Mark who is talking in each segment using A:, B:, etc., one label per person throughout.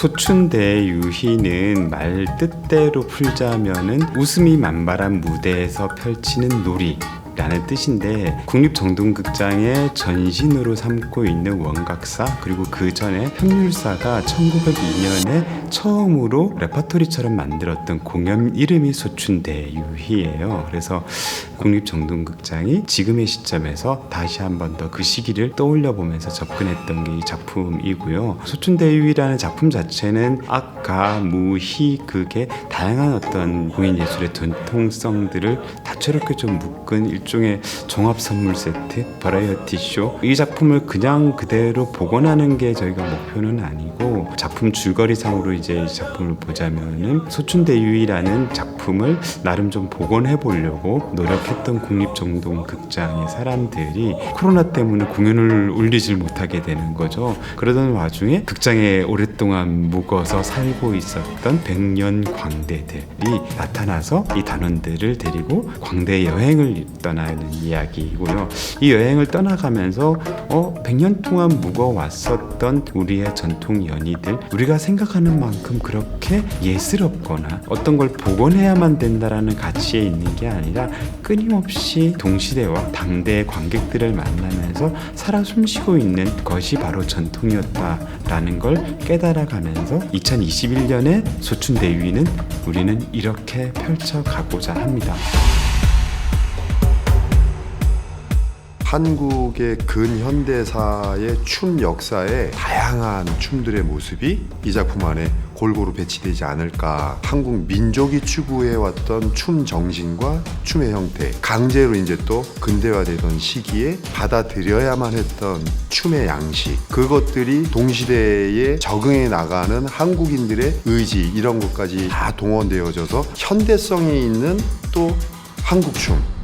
A: 소춘대 유희는 말 뜻대로 풀자면은 웃음이 만발한 무대에서 펼치는 놀이 라는 뜻인데 국립정동극장의 전신으로 삼고 있는 원각사 그리고 그 전에 현율사가 1902년에 처음으로 레퍼토리처럼 만들었던 공연 이름이 소춘대유희예요. 그래서 국립정동극장이 지금의 시점에서 다시 한 번 더 그 시기를 떠올려 보면서 접근했던 게 이 작품이고요. 소춘대유희라는 작품 자체는 악가, 무, 희, 극의 다양한 어떤 공연 예술의 전통성들을 다채롭게 좀 묶은 일종의 종합 선물 세트, 버라이어티 쇼. 이 작품을 그냥 그대로 복원하는 게 저희가 목표는 아니고 작품 줄거리상으로 이제 이 작품을 보자면은 소춘대유희라는 작품을 나름 좀 복원해 보려고 노력했던 국립정동 극장의 사람들이 코로나 때문에 공연을 올리질 못하게 되는 거죠. 그러던 와중에 극장에 오랫동안 묵어서 살고 있었던 백년 광대들이 나타나서 이 단원들을 데리고 광대 여행을 떠나는 이야기이고요. 이 여행을 떠나가면서 어 100년 동안 묵어 왔었던 우리의 전통 연희들 우리가 생각하는 만큼 그렇게 예스럽거나 어떤 걸 복원해야만 된다라는 가치에 있는 게 아니라 끊임없이 동시대와 당대의 관객들을 만나면서 살아 숨쉬고 있는 것이 바로 전통이었다라는 걸 깨달아가면서 2021년에 소춘대위는 우리는 이렇게 펼쳐가고자 합니다.
B: 한국의 근현대사의 춤 역사에 다양한 춤들의 모습이 이 작품 안에 골고루 배치되지 않을까. 한국 민족이 추구해왔던 춤 정신과 춤의 형태, 강제로 이제 또 근대화되던 시기에 받아들여야만 했던 춤의 양식, 그것들이 동시대에 적응해 나가는 한국인들의 의지, 이런 것까지 다 동원되어져서 현대성이 있는 또 한국 춤.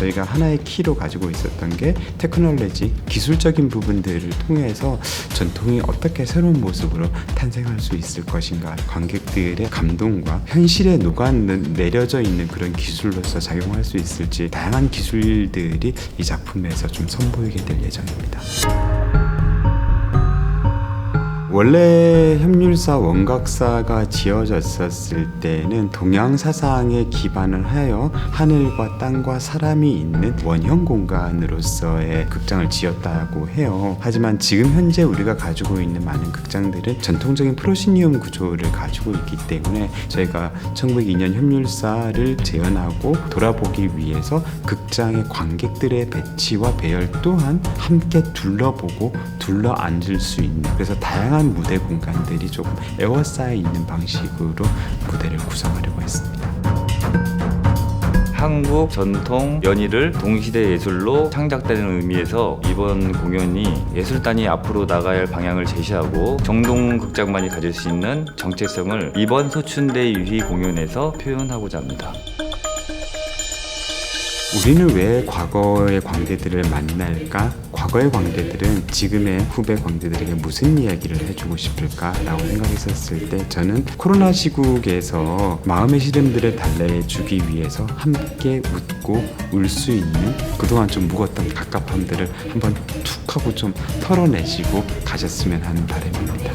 A: 저희가 하나의 키로 가지고 있었던 게 테크놀로지 기술적인 부분들을 통해서 전통이 어떻게 새로운 모습으로 탄생할 수 있을 것인가 관객들의 감동과 현실에 녹아 내려져 있는 그런 기술로서 작용할 수 있을지 다양한 기술들이 이 작품에서 좀 선보이게 될 예정입니다. 원래 협률사 원각사가 지어졌었을 때는 동양 사상에 기반을 하여 하늘과 땅과 사람이 있는 원형 공간으로서의 극장을 지었다고 해요. 하지만 지금 현재 우리가 가지고 있는 많은 극장들은 전통적인 프로시니움 구조를 가지고 있기 때문에 저희가 1902년 협률사를 재현하고 돌아보기 위해서 극장의 관객들의 배치와 배열 또한 함께 둘러보고 둘러 앉을 수 있는 그래서 다양한 무대 공간들이 조금 에워싸여 있는 방식으로 무대를 구성하려고 했습니다.
C: 한국 전통 연희를 동시대 예술로 창작되는 의미에서 이번 공연이 예술단이 앞으로 나가야 할 방향을 제시하고 정동 극장만이 가질 수 있는 정체성을 이번 소춘대 유희 공연에서 표현하고자 합니다.
A: 우리는 왜 과거의 광대들을 만날까? 과거의 광대들은 지금의 후배 광대들에게 무슨 이야기를 해주고 싶을까라고 생각했었을 때 저는 코로나 시국에서 마음의 시름들을 달래주기 위해서 함께 웃고 울 수 있는 그동안 좀 묵었던 갑갑함들을 한번 툭 하고 좀 털어내시고 가셨으면 하는 바람입니다.